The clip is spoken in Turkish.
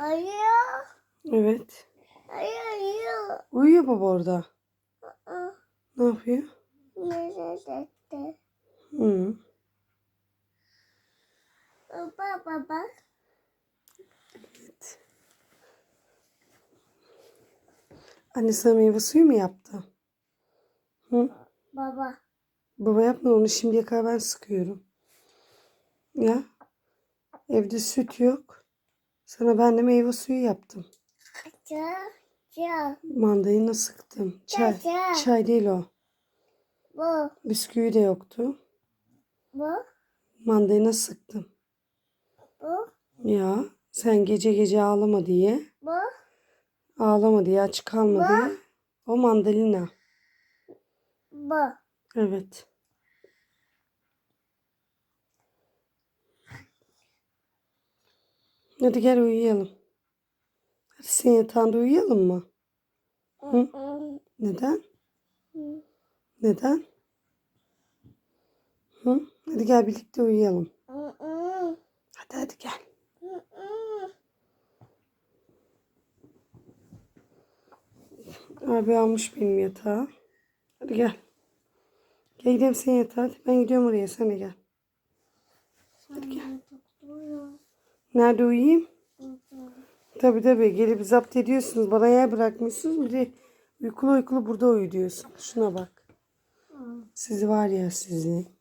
Ayı. Evet. Ayı ayı. Uyuyor baba orada. Aa, Ne yapıyor? Nerede? Hı. Baba baba. Evet. Anne sana meyve suyu mu yaptı? Hı? Baba. Baba yapma onu şimdiye kadar ben sıkıyorum. Ya. Evde süt yok. Sana ben de meyve suyu yaptım. Mandalina sıktım. Çay. Çay. Değil o. Bu. Bisküvi de yoktu. Bu. Mandalina sıktım. Bu. Ya sen gece gece ağlama diye. Bu. Ağlama diye aç kalma diye. O mandalina. Bu. Evet. Hadi gel uyuyalım. Hadi sen yatağında uyuyalım mı? Hı? Neden? Neden? Hı? Hadi gel birlikte uyuyalım. Hadi hadi gel. Abi almış benim yatağı. Hadi gel. Gel gidelim senin yatağa. Ben gidiyorum oraya. Sen de gel. Hadi gel. Nerede uyuyayım? Tabii tabii. Gelip zapt ediyorsunuz. Bana yer bırakmışsınız. Bir de uykulu uykulu burada uyu diyorsun. Şuna bak. Sizi var ya sizi.